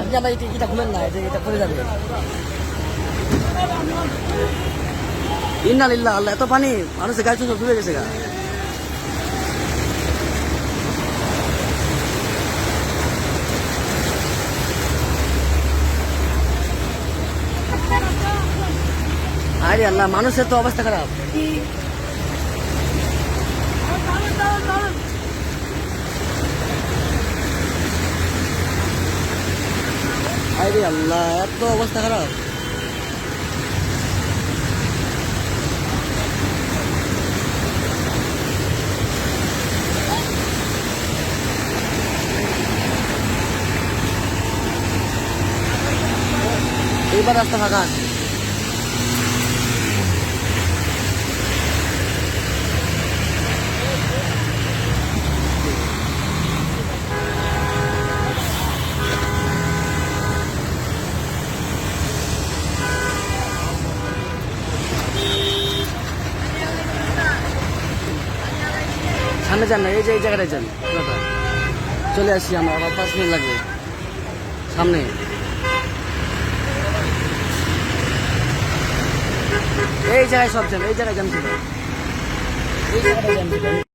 আপনি আমার এটা খুলেন না এটা এটা পড়ে যাবে। ইন্না লিল্লাহ আল্লাহ, এত পানি, মানুষের গাছ ডুবে গেছে গা। আরে আল্লাহ, মানুষের তো অবস্থা খারাপ। আরে আল্লাহ এত অবস্থা খারাপ। এইবার রাস্তা ফাঁকা আছে। সামনে যান না, এই যে এই জায়গাটায় যান। চলে আসি আমরা, আবার পাঁচ মিনিট লাগবে। সামনে। এই জায়গায় সব যান, এই জায়গায় যান এই জায়গাটায় যান